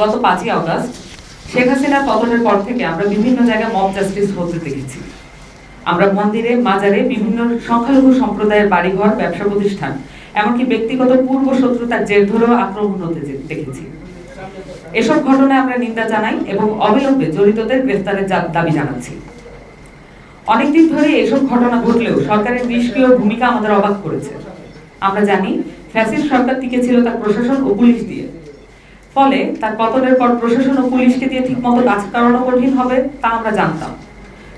গত পাঁচই আগস্ট শেখ হাসিনার পতনের পর থেকে আমরা বিভিন্ন জায়গায় মব জাস্টিস হতে দেখেছি। আমরা মন্দিরে, মাজারে বিভিন্ন সংখ্যালঘু সম্প্রদায়ের বাড়িঘর, ব্যবসা প্রতিষ্ঠান, এমনকি ব্যক্তিগত পূর্ব শত্রুতার জের ধরেও আক্রমণ হতে দেখেছি। এসব ঘটনায় আমরা নিন্দা জানাই এবং অবিলম্বে জড়িতদের গ্রেফতারের দাবি জানাচ্ছি। অনেকদিন ধরে এসব ঘটনা ঘটলেও সরকারের নিষ্ক্রিয় ভূমিকা আমাদের অবাক করেছে। আমরা জানি, ফ্যাসিস্ট সরকার টিকেছিল তার প্রশাসন ও পুলিশ দিয়ে। ফলে তার পতনের পর প্রশাসন ও পুলিশকে দিয়ে ঠিকমতো কাজ করানো কঠিন হবে তা আমরা জানতাম।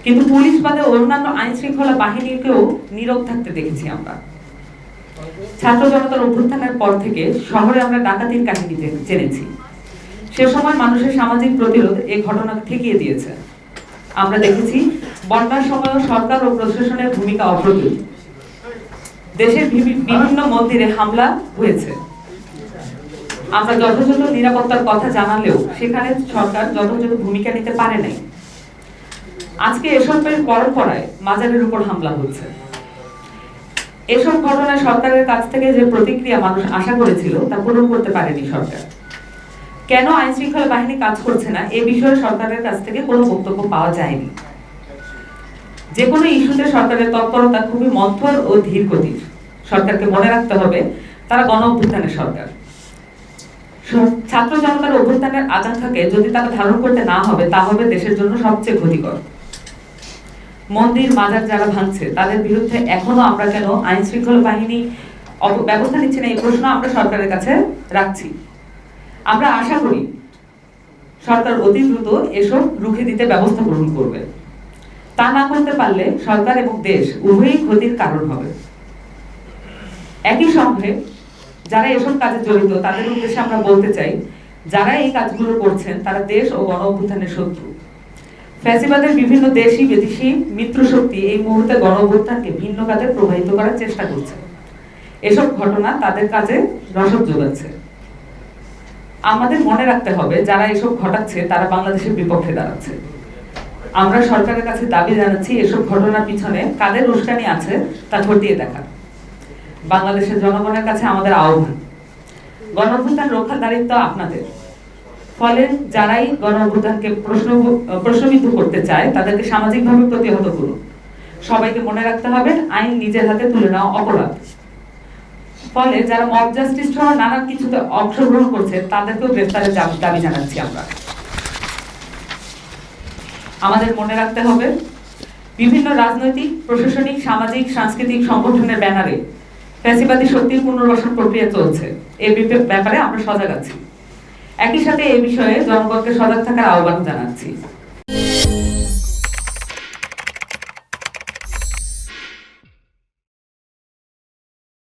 কিন্তু পুলিশ বাদে অন্যান্য আইন শৃঙ্খলা বাহিনীকেও নীরব থাকতে দেখেছি আমরা। ছাত্র জনতার অভ্যুত্থানের পর থেকে শহরে আমরা ডাকাতির কাহিনী জেনেছি। সে সময় মানুষের সামাজিক প্রতিরোধ এই ঘটনা ঠেকিয়ে দিয়েছে। আমরা দেখেছি বন্যার সময়ও সরকার ও প্রশাসনের ভূমিকা অপ্রতুল দেশের বিভিন্ন মন্দিরে হামলা হয়েছে। আমরা যথাযথ নিরাপত্তার কথা জানালেও সেখানে সরকার যথাযথ ভূমিকা নিতে পারে নাই। আজকে এসবের পরম্পরায় মাজারের উপর হামলা হচ্ছে। এসব ঘটনায় সরকারের কাছ থেকে যে প্রতিক্রিয়া মানুষ আশা করেছিল, তা পূরণ করতে পারেনি সরকার। কেন আইন শৃঙ্খলা বাহিনী কাজ করছে না, এ বিষয়ে সরকারের কাছ থেকে কোনো বক্তব্য পাওয়া যায়নি। যে কোনো ইস্যুতে সরকারের তৎপরতা খুবই মন্থর ও ধীর গতির। সরকারকে মনে রাখতে হবে, তারা গণ অভ্যুত্থানের সরকার। ছাত্র জনতার অভ্যুত্থানের আকাঙ্ক্ষাকে যদি তারা ধারণ করতে না হবে তা হবে দেশের জন্য সবচেয়ে ক্ষতিকর। মন্দির, মাজার যারা ভাঙছে, তাদের বিরুদ্ধে এখনও আমরা কেন আইন শৃঙ্খলা বাহিনী ব্যবস্থা নিচ্ছে না, এই প্রশ্ন আমরা সরকারের কাছে রাখছি। আমরা আশা করি সরকার অতি দ্রুত এসব রুখে দিতে ব্যবস্থা গ্রহণ করবে। তা না করতে পারলে সরকার এবং দেশ উভয়ই ক্ষতির কারণ হবে। একই সঙ্গে যারা এসব কাজে জড়িত, তাদের উদ্দেশ্যে আমরা বলতে চাই, যারা এই কাজগুলো করছেন, তারা দেশ ও গণ অভ্যুত্থানের শত্রু। ফ্যাসিবাদের বিভিন্ন দেশি, বিদেশি মিত্র শক্তি এই মুহূর্তে গণ অভ্যুত্থানকে ভিন্ন কাজে প্রবাহিত করার চেষ্টা করছে। এসব ঘটনা তাদের কাজে রসদ যোগাচ্ছে। আমাদের মনে রাখতে হবে, যারা এসব ঘটাচ্ছে, তারা বাংলাদেশের বিপক্ষে দাঁড়াচ্ছে। আমরা সরকারের কাছে দাবি জানাচ্ছি, এসব ঘটনার পিছনে কাদের উস্কানি আছে তা খতিয়ে দেখা বাংলাদেশের জনগণের কাছে আমাদের আহ্বান। গণ অভ্যুত্থান রক্ষার দায়িত্ব আপনাদের। ফলে যারাই গণ অভ্যুত্থানকে প্রশ্ন, প্রশ্নবিদ্ধ করতে চায়, তাদেরকে সামাজিকভাবে প্রতিহত করুন। সবাইকে মনে রাখতে হবে, আইন নিজের হাতে তুলে নেওয়া অপরাধ। ফলে যারা মব জাস্টিস সহ নানা কিছুতে অংশগ্রহণ করছে, তাদেরকেও গ্রেফতারের দাবি জানাচ্ছি আমরা। আমাদের মনে রাখতে হবে, বিভিন্ন রাজনৈতিক, প্রশাসনিক, সামাজিক, সাংস্কৃতিক সংগঠনের ব্যানারে ফ্যাসিবাদী শক্তির পুনর্বাসন প্রক্রিয়া চলছে। এ ব্যাপারে আমরা সজাগ আছি। একই সাথে এ বিষয়ে জনগণকে সজাগ থাকার আহ্বান জানাচ্ছি।